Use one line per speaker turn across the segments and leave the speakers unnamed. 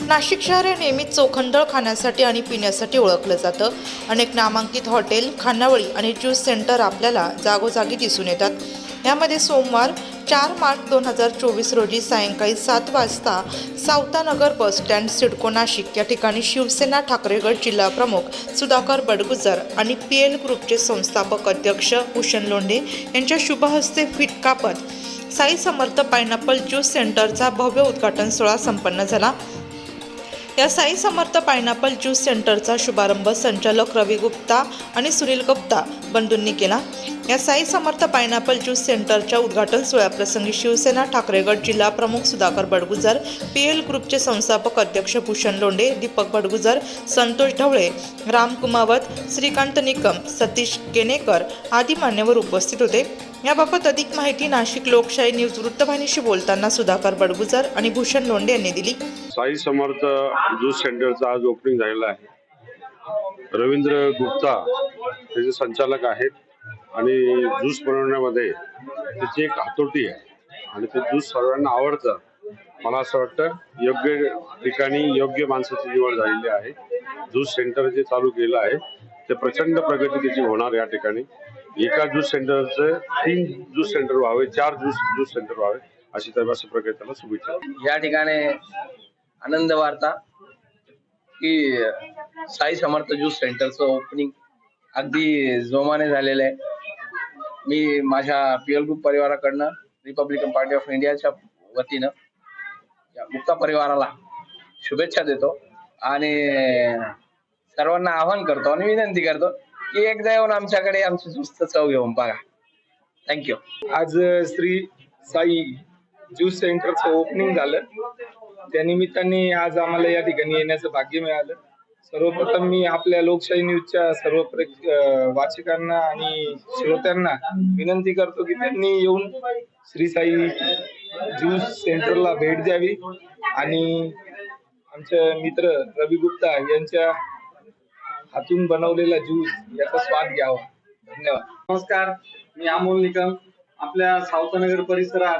नाशिक शहर हे नेहमीच चोखंदळ खाण्यासाठी आणि पिण्यासाठी ओळखलं जातं. अनेक नामांकित हॉटेल खानावळी आणि ज्यूस सेंटर आपल्याला जागोजागी दिसून येतात. यामध्ये सोमवार चार मार्च दोन हजार चोवीस रोजी सायंकाळी सात वाजता सावतानगर बस स्टँड सिडको नाशिक या ठिकाणी शिवसेना ठाकरेगड जिल्हा प्रमुख सुधाकर बडगुजर आणि पी एल ग्रुपचे संस्थापक अध्यक्ष भूषण लोंढे यांच्या शुभहस्ते फिट कापत साई समर्थ पायनॅपल ज्यूस सेंटरचा भव्य उद्घाटन सोहळा संपन्न झाला. या साई समर्थ पायनॅपल ज्यूस सेंटरचा शुभारंभ संचालक रवी गुप्ता आणि सुनील गुप्ता बंधूंनी केला. या साई समर्थ पायनॅपल ज्यूस सेंटरच्या उद्घाटन सोहळ्याप्रसंगी शिवसेना ठाकरेगड जिल्हा प्रमुख सुधाकर बडगुजर पी एल ग्रुपचे संस्थापक अध्यक्ष भूषण लोंढे दीपक बडगुजर संतोष ढवळे राम कुमावत श्रीकांत निकम सतीश केनेकर आदी मान्यवर उपस्थित होते. याबाबत अधिक माहिती नाशिक लोकशाही न्यूज वृत्तवाहिनीशी बोलताना सुधाकर बडगुजर आणि भूषण लोंढे यांनी दिली.
साई समर्थ ज्यूस सेंटरचा आज ओपनिंग झालेला आहे. रवींद्र गुप्ता त्याचे संचालक आहेत आणि ज्यूस बनवण्यामध्ये त्याची एक हातोटी आहे. आणि ते ज्यूस सर्वांना आवडतं. मला असं वाटतं योग्य ठिकाणी योग्य माणसाची निवड झालेली आहे. ज्यूस सेंटर जे चालू केलं आहे ते प्रचंड प्रगती त्याची होणार या ठिकाणी. एका ज्यूस सेंटरचं तीन ज्यूस सेंटर व्हावे चार ज्यूस ज्यूस सेंटर व्हावे अशी तर असं प्रकारे त्याला शुभेच्छा.
या ठिकाणी आनंद वार्ता की साई समर्थ ज्यूस सेंटरचं ओपनिंग अगदी जोमाने झालेलं आहे. मी माझ्या पीएल ग्रुप परिवाराकडनं रिपब्लिकन पार्टी ऑफ इंडियाच्या वतीनं या गुप्ता परिवाराला शुभेच्छा देतो आणि सर्वांना आवाहन करतो आणि विनंती करतो की एकदा येऊन आमच्याकडे आमची ज्यूसचं चव घेऊन बघा. थँक्यू
आज श्री साई ज्यूस सेंटरचं ओपनिंग झालं. त्या निमित्ताने आज आम्हाला या ठिकाणी येण्याचं भाग्य मिळालं. सर्वप्रथम मी आपल्या लोकशाही न्यूजच्या सर्व प्रेक्ष वाचकांना आणि श्रोत्यांना विनंती करतो की त्यांनी येऊन श्री साई ज्यूस सेंटरला भेट द्यावी. आणि आमचे मित्र रवी गुप्ता यांच्या हातून बनवलेला ज्यूस याचा स्वाद घ्यावा. धन्यवाद.
नमस्कार मी अमोल निकम. आपल्या सावतानगर परिसरात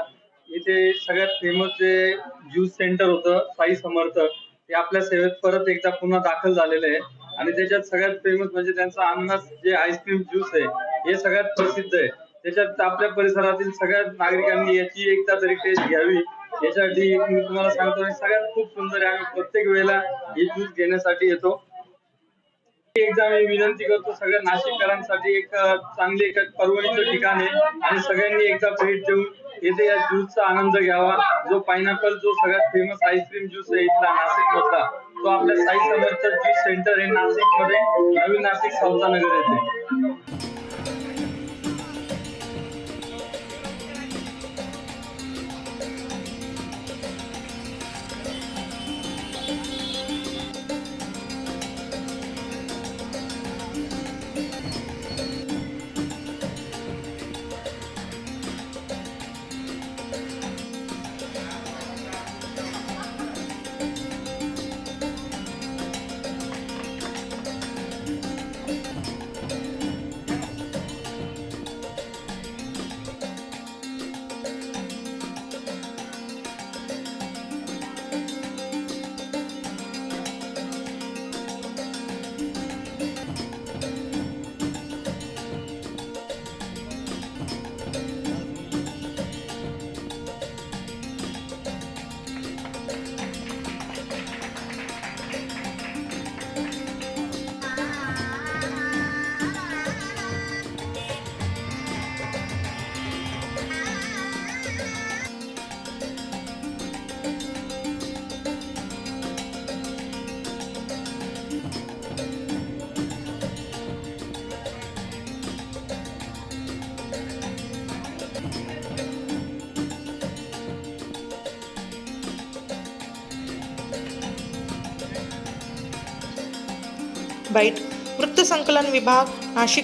इथे सगळ्यात फेमस जे ज्यूस सेंटर होतं साई समर्थ ते आपल्या सेवेत परत एकदा पुन्हा दाखल झालेलं आहे. आणि त्याच्यात सगळ्यात फेमस म्हणजे त्यांचा अननस जे आईस्क्रीम ज्यूस आहे हे सगळ्यात प्रसिद्ध आहे. त्याच्यात आपल्या परिसरातील सगळ्या नागरिकांनी याची एकदा तरी टेस्ट घ्यावी. याच्यासाठी मी तुम्हाला सांगतो सगळ्यात खूप सुंदर आहे आम्ही प्रत्येक वेळेला हे ज्यूस घेण्यासाठी येतो. एकदा मी विनंती करतो सगळ्या नाशिककरांसाठी एक चांगली चांगले एक परवडीचं ठिकाण आहे. आणि सगळ्यांनी एकदा भेट देऊन येथे या ज्यूसचा आनंद घ्यावा. जो पायनॅपल जो सगळ्यात फेमस आईस्क्रीम ज्यूस आहे इथला नाशिक मधला तो आपल्या साई समर्थ ज्यूस सेंटर आहे. नाशिकमध्ये नवीन नाशिक सावतानगर येथे
बाईट वृत्तसंकलन विभाग नाशिक